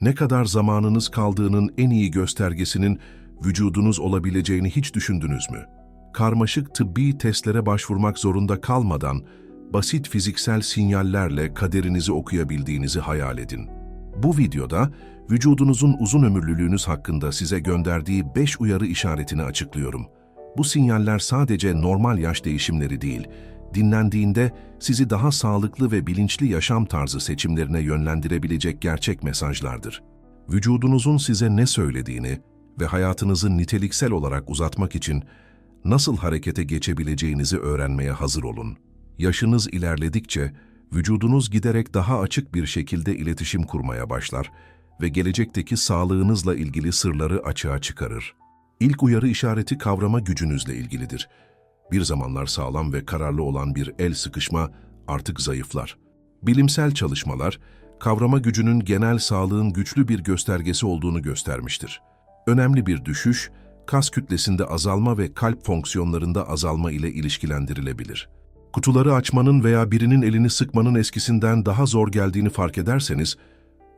Ne kadar zamanınız kaldığının en iyi göstergesinin vücudunuz olabileceğini hiç düşündünüz mü? Karmaşık tıbbi testlere başvurmak zorunda kalmadan, basit fiziksel sinyallerle kaderinizi okuyabildiğinizi hayal edin. Bu videoda vücudunuzun uzun ömürlülüğünüz hakkında size gönderdiği 5 uyarı işaretini açıklıyorum. Bu sinyaller sadece normal yaş değişimleri değil, dinlendiğinde sizi daha sağlıklı ve bilinçli yaşam tarzı seçimlerine yönlendirebilecek gerçek mesajlardır. Vücudunuzun size ne söylediğini ve hayatınızı niteliksel olarak uzatmak için nasıl harekete geçebileceğinizi öğrenmeye hazır olun. Yaşınız ilerledikçe vücudunuz giderek daha açık bir şekilde iletişim kurmaya başlar ve gelecekteki sağlığınızla ilgili sırları açığa çıkarır. İlk uyarı işareti kavrama gücünüzle ilgilidir. Bir zamanlar sağlam ve kararlı olan bir el sıkışma artık zayıflar. Bilimsel çalışmalar, kavrama gücünün genel sağlığın güçlü bir göstergesi olduğunu göstermiştir. Önemli bir düşüş, kas kütlesinde azalma ve kalp fonksiyonlarında azalma ile ilişkilendirilebilir. Kutuları açmanın veya birinin elini sıkmanın eskisinden daha zor geldiğini fark ederseniz,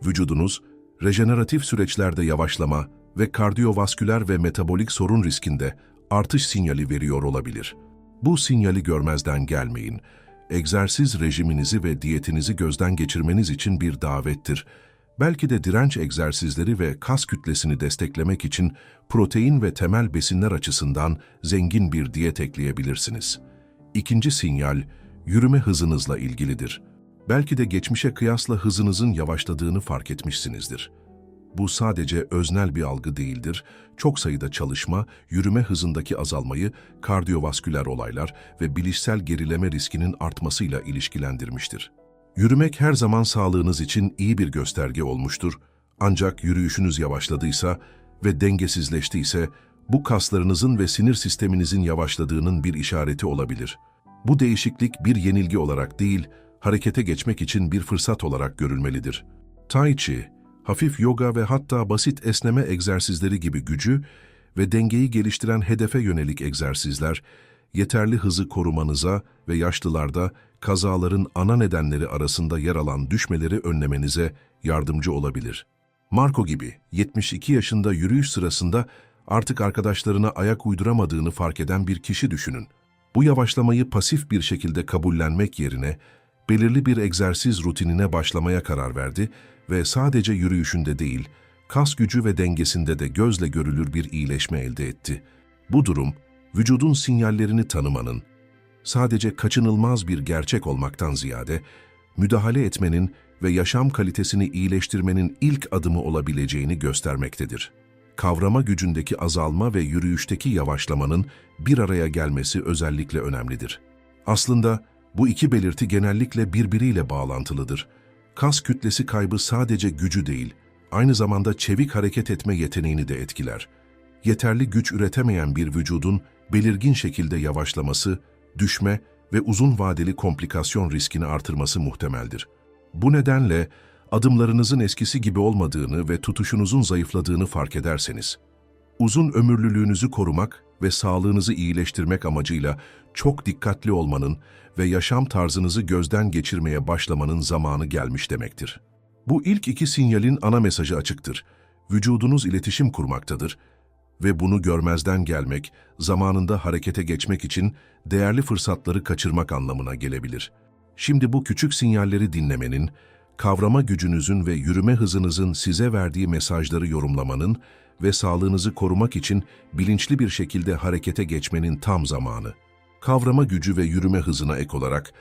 vücudunuz rejeneratif süreçlerde yavaşlama ve kardiyovasküler ve metabolik sorun riskinde artış sinyali veriyor olabilir. Bu sinyali görmezden gelmeyin. Egzersiz rejiminizi ve diyetinizi gözden geçirmeniz için bir davettir. Belki de direnç egzersizleri ve kas kütlesini desteklemek için protein ve temel besinler açısından zengin bir diyet ekleyebilirsiniz. İkinci sinyal, yürüme hızınızla ilgilidir. Belki de geçmişe kıyasla hızınızın yavaşladığını fark etmişsinizdir. Bu sadece öznel bir algı değildir. Çok sayıda çalışma, yürüme hızındaki azalmayı kardiyovasküler olaylar ve bilişsel gerileme riskinin artmasıyla ilişkilendirmiştir. Yürümek her zaman sağlığınız için iyi bir gösterge olmuştur. Ancak yürüyüşünüz yavaşladıysa ve dengesizleştiyse bu kaslarınızın ve sinir sisteminizin yavaşladığının bir işareti olabilir. Bu değişiklik bir yenilgi olarak değil, harekete geçmek için bir fırsat olarak görülmelidir. Tai Chi, hafif yoga ve hatta basit esneme egzersizleri gibi gücü ve dengeyi geliştiren hedefe yönelik egzersizler, yeterli hızı korumanıza ve yaşlılarda kazaların ana nedenleri arasında yer alan düşmeleri önlemenize yardımcı olabilir. Marco gibi 72 yaşında yürüyüş sırasında artık arkadaşlarına ayak uyduramadığını fark eden bir kişi düşünün. Bu yavaşlamayı pasif bir şekilde kabullenmek yerine belirli bir egzersiz rutinine başlamaya karar verdi ve sadece yürüyüşünde değil, kas gücü ve dengesinde de gözle görülür bir iyileşme elde etti. Bu durum, vücudun sinyallerini tanımanın, sadece kaçınılmaz bir gerçek olmaktan ziyade, müdahale etmenin ve yaşam kalitesini iyileştirmenin ilk adımı olabileceğini göstermektedir. Kavrama gücündeki azalma ve yürüyüşteki yavaşlamanın bir araya gelmesi özellikle önemlidir. Aslında bu iki belirti genellikle birbiriyle bağlantılıdır. Kas kütlesi kaybı sadece gücü değil, aynı zamanda çevik hareket etme yeteneğini de etkiler. Yeterli güç üretemeyen bir vücudun belirgin şekilde yavaşlaması, düşme ve uzun vadeli komplikasyon riskini artırması muhtemeldir. Bu nedenle adımlarınızın eskisi gibi olmadığını ve tutuşunuzun zayıfladığını fark ederseniz, uzun ömürlülüğünüzü korumak ve sağlığınızı iyileştirmek amacıyla çok dikkatli olmanın ve yaşam tarzınızı gözden geçirmeye başlamanın zamanı gelmiş demektir. Bu ilk iki sinyalin ana mesajı açıktır. Vücudunuz iletişim kurmaktadır ve bunu görmezden gelmek, zamanında harekete geçmek için değerli fırsatları kaçırmak anlamına gelebilir. Şimdi bu küçük sinyalleri dinlemenin, kavrama gücünüzün ve yürüme hızınızın size verdiği mesajları yorumlamanın ve sağlığınızı korumak için bilinçli bir şekilde harekete geçmenin tam zamanı. Kavrama gücü ve yürüme hızına ek olarak,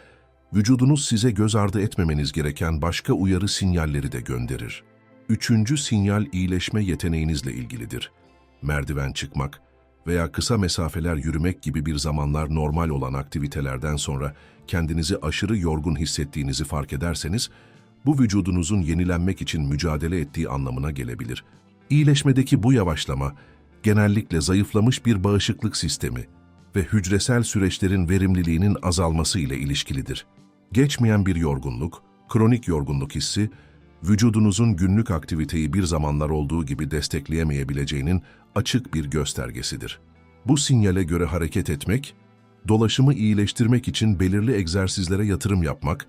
vücudunuz size göz ardı etmemeniz gereken başka uyarı sinyalleri de gönderir. Üçüncü sinyal iyileşme yeteneğinizle ilgilidir. Merdiven çıkmak veya kısa mesafeler yürümek gibi bir zamanlar normal olan aktivitelerden sonra kendinizi aşırı yorgun hissettiğinizi fark ederseniz, bu vücudunuzun yenilenmek için mücadele ettiği anlamına gelebilir. İyileşmedeki bu yavaşlama, genellikle zayıflamış bir bağışıklık sistemi ve hücresel süreçlerin verimliliğinin azalması ile ilişkilidir. Geçmeyen bir yorgunluk, kronik yorgunluk hissi, vücudunuzun günlük aktiviteyi bir zamanlar olduğu gibi destekleyemeyebileceğinin açık bir göstergesidir. Bu sinyale göre hareket etmek, dolaşımı iyileştirmek için belirli egzersizlere yatırım yapmak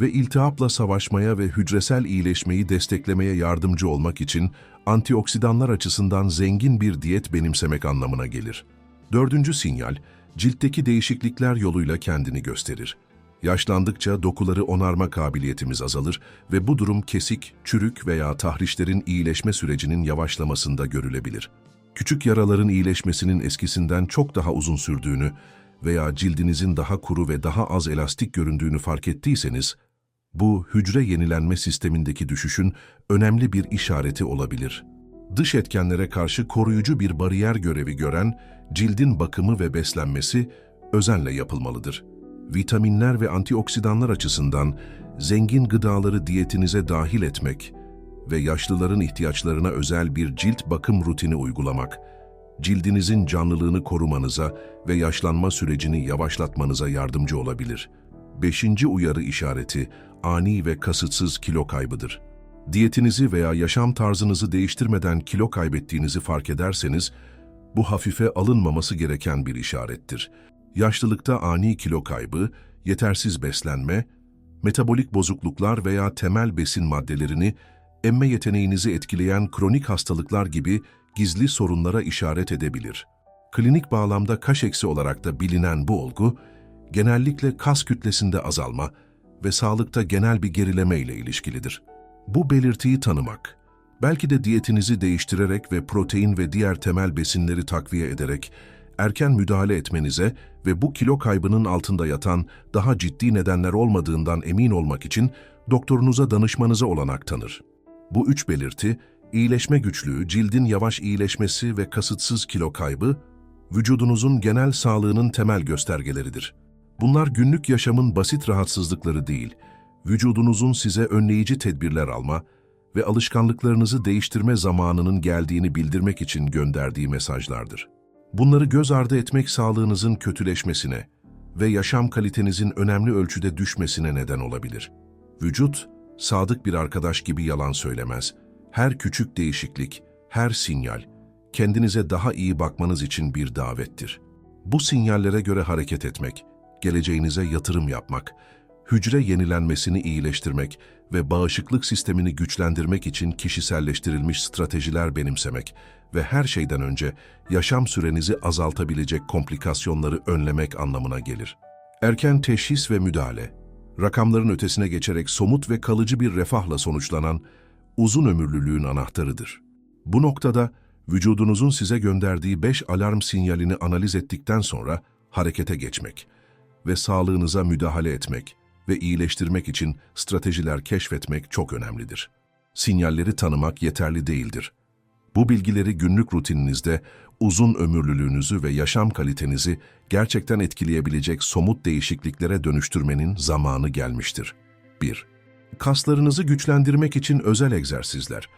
ve iltihapla savaşmaya ve hücresel iyileşmeyi desteklemeye yardımcı olmak için antioksidanlar açısından zengin bir diyet benimsemek anlamına gelir. Dördüncü sinyal, ciltteki değişiklikler yoluyla kendini gösterir. Yaşlandıkça dokuları onarma kabiliyetimiz azalır ve bu durum kesik, çürük veya tahrişlerin iyileşme sürecinin yavaşlamasında görülebilir. Küçük yaraların iyileşmesinin eskisinden çok daha uzun sürdüğünü veya cildinizin daha kuru ve daha az elastik göründüğünü fark ettiyseniz, bu hücre yenilenme sistemindeki düşüşün önemli bir işareti olabilir. Dış etkenlere karşı koruyucu bir bariyer görevi gören cildin bakımı ve beslenmesi özenle yapılmalıdır. Vitaminler ve antioksidanlar açısından zengin gıdaları diyetinize dahil etmek ve yaşlıların ihtiyaçlarına özel bir cilt bakım rutini uygulamak, cildinizin canlılığını korumanıza ve yaşlanma sürecini yavaşlatmanıza yardımcı olabilir. Beşinci uyarı işareti, ani ve kasıtsız kilo kaybıdır. Diyetinizi veya yaşam tarzınızı değiştirmeden kilo kaybettiğinizi fark ederseniz, bu hafife alınmaması gereken bir işarettir. Yaşlılıkta ani kilo kaybı, yetersiz beslenme, metabolik bozukluklar veya temel besin maddelerini emme yeteneğinizi etkileyen kronik hastalıklar gibi gizli sorunlara işaret edebilir. Klinik bağlamda kaş eksi olarak da bilinen bu olgu, genellikle kas kütlesinde azalma ve sağlıkta genel bir gerileme ile ilişkilidir. Bu belirtiyi tanımak, belki de diyetinizi değiştirerek ve protein ve diğer temel besinleri takviye ederek erken müdahale etmenize ve bu kilo kaybının altında yatan daha ciddi nedenler olmadığından emin olmak için doktorunuza danışmanıza olanak tanır. Bu üç belirti, iyileşme güçlüğü, cildin yavaş iyileşmesi ve kasıtsız kilo kaybı, vücudunuzun genel sağlığının temel göstergeleridir. Bunlar günlük yaşamın basit rahatsızlıkları değil, vücudunuzun size önleyici tedbirler alma ve alışkanlıklarınızı değiştirme zamanının geldiğini bildirmek için gönderdiği mesajlardır. Bunları göz ardı etmek sağlığınızın kötüleşmesine ve yaşam kalitenizin önemli ölçüde düşmesine neden olabilir. Vücut, sadık bir arkadaş gibi yalan söylemez. Her küçük değişiklik, her sinyal, kendinize daha iyi bakmanız için bir davettir. Bu sinyallere göre hareket etmek, geleceğinize yatırım yapmak, hücre yenilenmesini iyileştirmek ve bağışıklık sistemini güçlendirmek için kişiselleştirilmiş stratejiler benimsemek ve her şeyden önce yaşam sürenizi azaltabilecek komplikasyonları önlemek anlamına gelir. Erken teşhis ve müdahale, rakamların ötesine geçerek somut ve kalıcı bir refahla sonuçlanan uzun ömürlülüğün anahtarıdır. Bu noktada vücudunuzun size gönderdiği 5 alarm sinyalini analiz ettikten sonra harekete geçmek ve sağlığınıza müdahale etmek ve iyileştirmek için stratejiler keşfetmek çok önemlidir. Sinyalleri tanımak yeterli değildir. Bu bilgileri günlük rutininizde uzun ömürlülüğünüzü ve yaşam kalitenizi gerçekten etkileyebilecek somut değişikliklere dönüştürmenin zamanı gelmiştir. 1. Kaslarınızı güçlendirmek için özel egzersizler.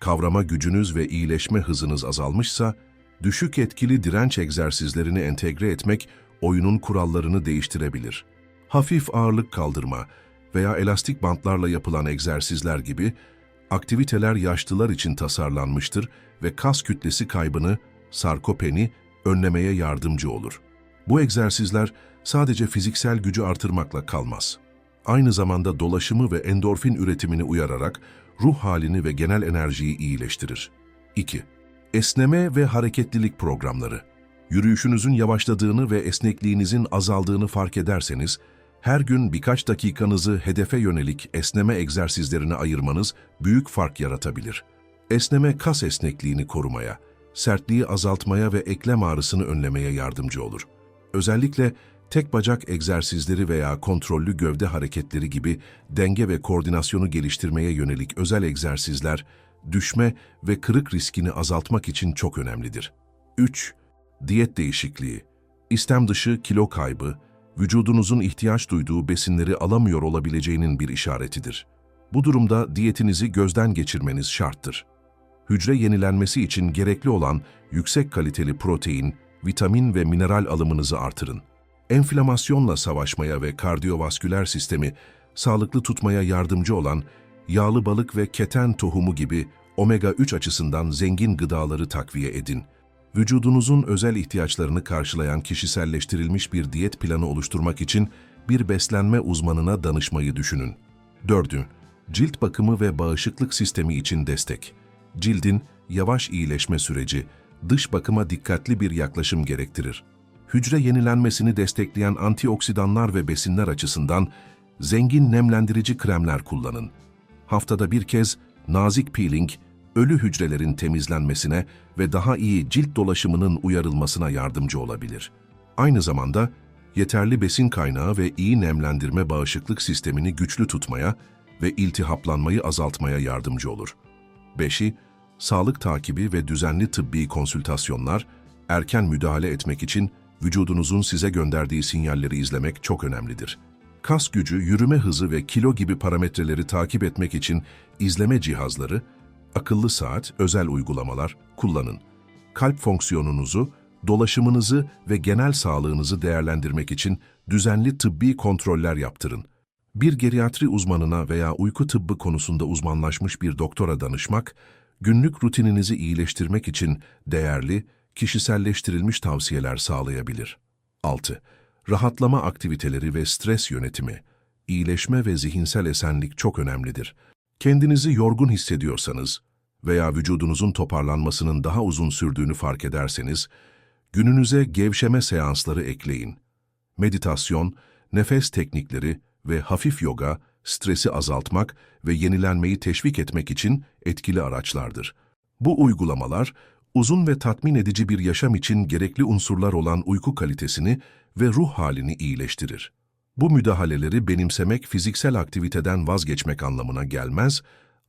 Kavrama gücünüz ve iyileşme hızınız azalmışsa, düşük etkili direnç egzersizlerini entegre etmek oyunun kurallarını değiştirebilir. Hafif ağırlık kaldırma veya elastik bantlarla yapılan egzersizler gibi aktiviteler yaşlılar için tasarlanmıştır ve kas kütlesi kaybını, sarkopeni önlemeye yardımcı olur. Bu egzersizler sadece fiziksel gücü artırmakla kalmaz. Aynı zamanda dolaşımı ve endorfin üretimini uyararak ruh halini ve genel enerjiyi iyileştirir. 2. Esneme ve hareketlilik programları. Yürüyüşünüzün yavaşladığını ve esnekliğinizin azaldığını fark ederseniz, her gün birkaç dakikanızı hedefe yönelik esneme egzersizlerine ayırmanız büyük fark yaratabilir. Esneme kas esnekliğini korumaya, sertliği azaltmaya ve eklem ağrısını önlemeye yardımcı olur. Özellikle tek bacak egzersizleri veya kontrollü gövde hareketleri gibi denge ve koordinasyonu geliştirmeye yönelik özel egzersizler, düşme ve kırık riskini azaltmak için çok önemlidir. 3. Diyet değişikliği, istem dışı kilo kaybı, vücudunuzun ihtiyaç duyduğu besinleri alamıyor olabileceğinin bir işaretidir. Bu durumda diyetinizi gözden geçirmeniz şarttır. Hücre yenilenmesi için gerekli olan yüksek kaliteli protein, vitamin ve mineral alımınızı artırın. Enflamasyonla savaşmaya ve kardiyovasküler sistemi sağlıklı tutmaya yardımcı olan yağlı balık ve keten tohumu gibi omega-3 açısından zengin gıdaları takviye edin vücudunuzun özel ihtiyaçlarını karşılayan kişiselleştirilmiş bir diyet planı oluşturmak için bir beslenme uzmanına danışmayı düşünün. 4. Cilt bakımı ve bağışıklık sistemi için destek. Cildin yavaş iyileşme süreci, dış bakıma dikkatli bir yaklaşım gerektirir. Hücre yenilenmesini destekleyen antioksidanlar ve besinler açısından zengin nemlendirici kremler kullanın. Haftada bir kez nazik peeling, ölü hücrelerin temizlenmesine ve daha iyi cilt dolaşımının uyarılmasına yardımcı olabilir. Aynı zamanda yeterli besin kaynağı ve iyi nemlendirme bağışıklık sistemini güçlü tutmaya ve iltihaplanmayı azaltmaya yardımcı olur. 5'i, sağlık takibi ve düzenli tıbbi konsültasyonlar, erken müdahale etmek için vücudunuzun size gönderdiği sinyalleri izlemek çok önemlidir. Kas gücü, yürüme hızı ve kilo gibi parametreleri takip etmek için izleme cihazları, akıllı saat, özel uygulamalar kullanın. Kalp fonksiyonunuzu, dolaşımınızı ve genel sağlığınızı değerlendirmek için düzenli tıbbi kontroller yaptırın. Bir geriatri uzmanına veya uyku tıbbı konusunda uzmanlaşmış bir doktora danışmak, günlük rutininizi iyileştirmek için değerli, kişiselleştirilmiş tavsiyeler sağlayabilir. 6. Rahatlama aktiviteleri ve stres yönetimi. İyileşme ve zihinsel esenlik çok önemlidir. Kendinizi yorgun hissediyorsanız veya vücudunuzun toparlanmasının daha uzun sürdüğünü fark ederseniz, gününüze gevşeme seansları ekleyin. Meditasyon, nefes teknikleri ve hafif yoga, stresi azaltmak ve yenilenmeyi teşvik etmek için etkili araçlardır. Bu uygulamalar, uzun ve tatmin edici bir yaşam için gerekli unsurlar olan uyku kalitesini ve ruh halini iyileştirir. Bu müdahaleleri benimsemek fiziksel aktiviteden vazgeçmek anlamına gelmez,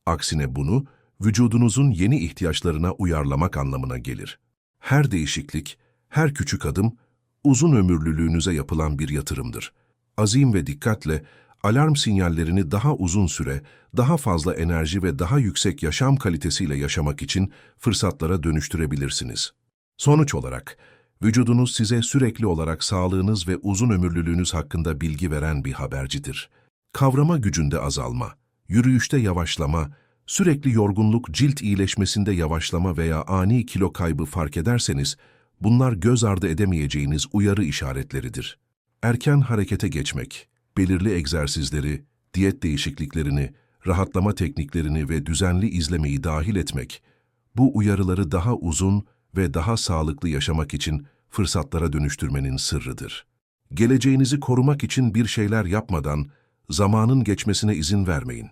aksine bunu vücudunuzun yeni ihtiyaçlarına uyarlamak anlamına gelir. Her değişiklik, her küçük adım, uzun ömürlülüğünüze yapılan bir yatırımdır. Azim ve dikkatle alarm sinyallerini daha uzun süre, daha fazla enerji ve daha yüksek yaşam kalitesiyle yaşamak için fırsatlara dönüştürebilirsiniz. Sonuç olarak, vücudunuz size sürekli olarak sağlığınız ve uzun ömürlülüğünüz hakkında bilgi veren bir habercidir. Kavrama gücünde azalma, yürüyüşte yavaşlama, sürekli yorgunluk cilt iyileşmesinde yavaşlama veya ani kilo kaybı fark ederseniz, bunlar göz ardı edemeyeceğiniz uyarı işaretleridir. Erken harekete geçmek, belirli egzersizleri, diyet değişikliklerini, rahatlama tekniklerini ve düzenli izlemeyi dahil etmek, bu uyarıları daha uzun ve daha sağlıklı yaşamak için fırsatlara dönüştürmenin sırrıdır. Geleceğinizi korumak için bir şeyler yapmadan zamanın geçmesine izin vermeyin.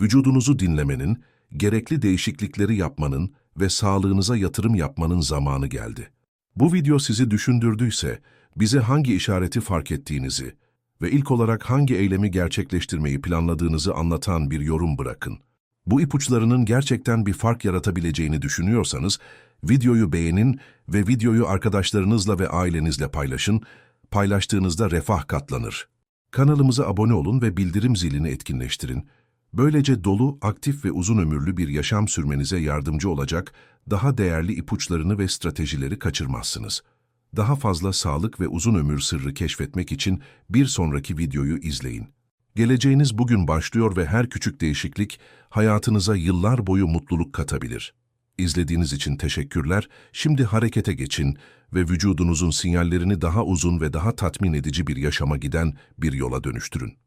Vücudunuzu dinlemenin, gerekli değişiklikleri yapmanın ve sağlığınıza yatırım yapmanın zamanı geldi. Bu video sizi düşündürdüyse, bize hangi işareti fark ettiğinizi ve ilk olarak hangi eylemi gerçekleştirmeyi planladığınızı anlatan bir yorum bırakın. Bu ipuçlarının gerçekten bir fark yaratabileceğini düşünüyorsanız, videoyu beğenin ve videoyu arkadaşlarınızla ve ailenizle paylaşın, paylaştığınızda refah katlanır. Kanalımıza abone olun ve bildirim zilini etkinleştirin. Böylece dolu, aktif ve uzun ömürlü bir yaşam sürmenize yardımcı olacak daha değerli ipuçlarını ve stratejileri kaçırmazsınız. Daha fazla sağlık ve uzun ömür sırrı keşfetmek için bir sonraki videoyu izleyin. Geleceğiniz bugün başlıyor ve her küçük değişiklik hayatınıza yıllar boyu mutluluk katabilir. İzlediğiniz için teşekkürler. Şimdi harekete geçin ve vücudunuzun sinyallerini daha uzun ve daha tatmin edici bir yaşama giden bir yola dönüştürün.